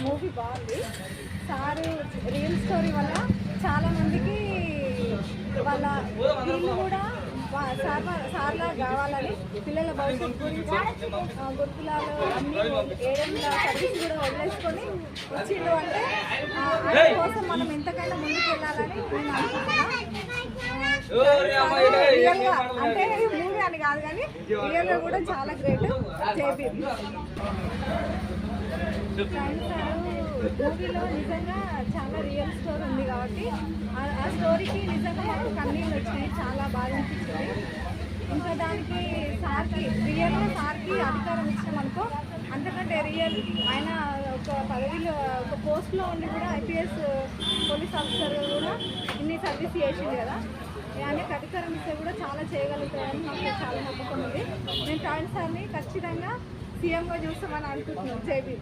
Movie బాగుంది. Sir real story వల్ల చాలా మందికి వాళ్ళ వీళ్ళు కూడా సార్ సార్లా కావాలని పిల్లల భవిష్యత్తు గురించి గురుకులాలు అన్ని ఏడేళ్ళ సర్వీస్ కూడా వదిలేసుకొని వచ్చిండు అంటే ఆ, ఆయన కోసం మనం ఎంతకైనా ముందుకు వెళ్ళాలని నేను అనుకుంటున్నా. రియల్గా అంటే మూవీ అని కాదు కానీ రియల్గా కూడా చాలా గ్రేట్ జేబీ మూవీలో నిజంగా చాలా రియల్ స్టోరీ ఉంది కాబట్టి ఆ- స్టోరీకి నిజంగా మాకు కన్నీళ్ళు వచ్చినాయి. చాలా బాగా అనిపించింది. ఇంకా దానికి సార్కి రియల్గా సార్కి అధికారం ఇచ్చామనుకో అంతకంటే రియల్ ఆయన ఒక పదవిలో ఒక పోస్ట్లో ఉండి కూడా ఐపీఎస్ పోలీస్ ఆఫీసర్ కూడా ఇన్ని సర్వీస్ చేసింది కదా. ఆయనకి అధికారం ఇస్తే చాలా చేయగలుగుతాయని మాకు చాలా నమ్మకం ఉంది. నేను టాయిన్ సార్ని ఖచ్చితంగా సీఎంగా చూస్తామని అనుకుంటున్నాను. జైబీ